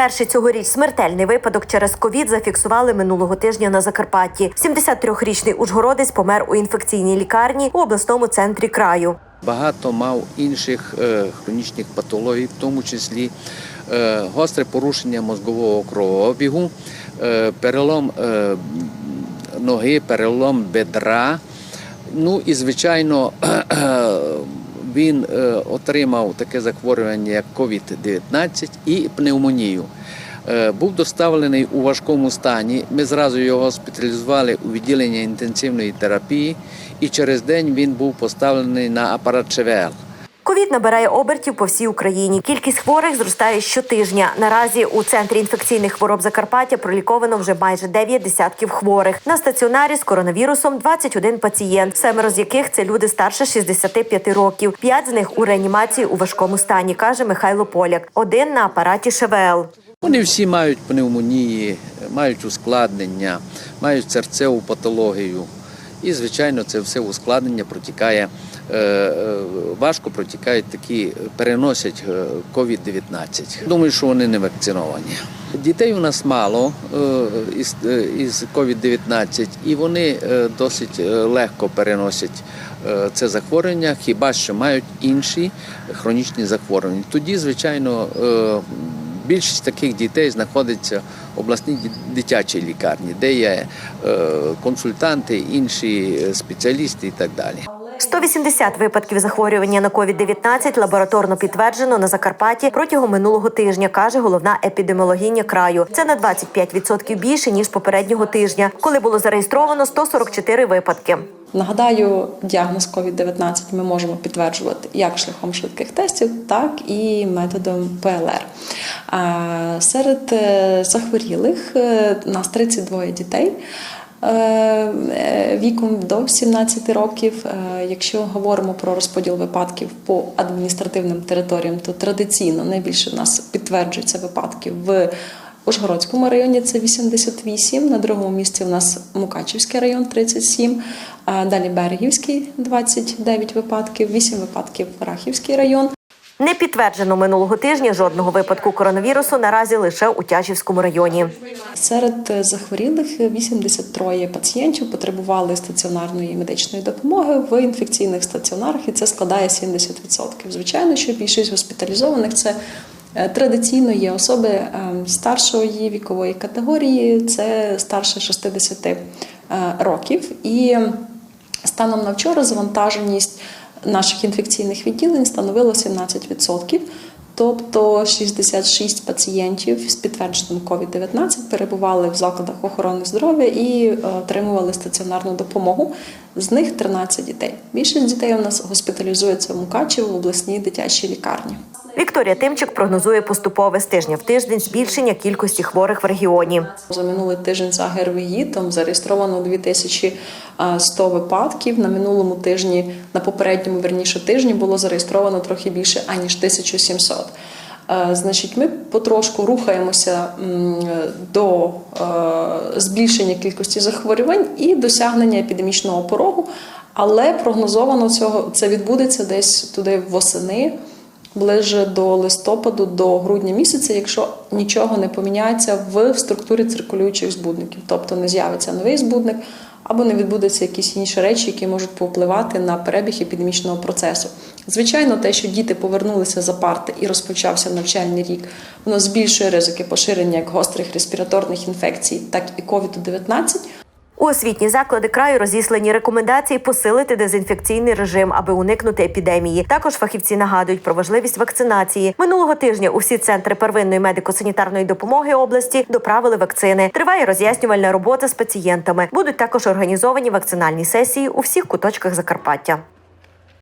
Перший цьогоріч смертельний випадок через ковід зафіксували минулого тижня на Закарпатті. 73-річний ужгородець помер у інфекційній лікарні у обласному центрі краю. Багато мав інших е, хронічних патологій, в тому числі е, гостре порушення мозгового кровообігу, е, перелом ноги, перелом бедра. Ну і звичайно, він е, отримав таке захворювання, як COVID-19 і пневмонію. Е, Був доставлений у важкому стані. Ми зразу його госпіталізували у відділення інтенсивної терапії, і через день він був поставлений на апарат ШВЛ. Ковід набирає обертів по всій Україні. Кількість хворих зростає щотижня. Наразі у центрі інфекційних хвороб Закарпаття проліковано вже майже 9 десятків хворих. На стаціонарі з коронавірусом 21 пацієнт, семеро з яких це люди старше 65 років. П'ять з них у реанімації у важкому стані, каже Михайло Поляк. Один на апараті ШВЛ. Вони всі мають пневмонії, мають ускладнення, мають серцеву патологію. І, звичайно, це все ускладнення протікає, е, е, важко протікають такі, переносять е, COVID-19. Думаю, що вони не вакциновані. Дітей у нас мало е, із, е, із COVID-19, і вони е, досить е, легко переносять е, це захворювання, хіба що мають інші хронічні захворювання. Тоді, звичайно, е, Більшість таких дітей знаходиться в обласній дитячій лікарні, де є е, консультанти, інші е, спеціалісти і так далі. 180 випадків захворювання на COVID-19 лабораторно підтверджено на Закарпатті протягом минулого тижня, каже головна епідеміологиня краю. Це на 25% більше ніж попереднього тижня, коли було зареєстровано 144 випадки. Нагадаю, діагноз COVID-19 ми можемо підтверджувати як шляхом швидких тестів, так і методом ПЛР. Серед е, захворілих е, у нас 32 дітей. Е, е, Віком до 17 років. Е, Якщо говоримо про розподіл випадків по адміністративним територіям, то традиційно найбільше в нас підтверджується випадків в Ужгородському районі це 88, на другому місці у нас Мукачівський район 37, а далі Берегівський 29 випадків, 8 випадків Рахівський район. Не підтверджено минулого тижня жодного випадку коронавірусу наразі лише у Тячівському районі. Серед захворілих 83 пацієнтів потребували стаціонарної медичної допомоги в інфекційних стаціонарах, і це складає 70%. Звичайно, що більшість госпіталізованих це е, традиційно є особи е, старшої вікової категорії, це старше 60 е, років. І станом на вчора завантаженість наших інфекційних відділень становило 17%. Тобто 66 пацієнтів з підтвердженим COVID-19 перебували в закладах охорони здоров'я і е, отримували стаціонарну допомогу. З них 13 дітей. Більшість дітей у нас госпіталізується в Мукачево в обласній дитячій лікарні. Вікторія Тимчик прогнозує поступове з тижня в тиждень збільшення кількості хворих в регіоні. За минулий тиждень за ГРВІ там зареєстровано 2100 випадків. На минулому тижні, на попередньому верніше тижні, було зареєстровано трохи більше аніж 1700. Е, Значить, ми потрошку рухаємося до збільшення кількості захворювань і досягнення епідемічного порогу, але прогнозовано цього це відбудеться десь туди восени ближе до листопаду, до грудня місяця, якщо нічого не поміняється в структурі циркулюючих збудників, тобто не з'явиться новий збудник або не відбудуться якісь інші речі, які можуть повпливати на перебіг епідемічного процесу. Звичайно, те, що діти повернулися за парти і розпочався навчальний рік, воно збільшує ризики поширення як гострих респіраторних інфекцій, так і COVID-19. У освітні заклади краю розіслані рекомендації посилити дезінфекційний режим, аби уникнути епідемії. Також фахівці нагадують про важливість вакцинації. Минулого тижня усі центри первинної медико-санітарної допомоги області доправили вакцини. Триває роз'яснювальна робота з пацієнтами. Будуть також організовані вакцинальні сесії у всіх куточках Закарпаття.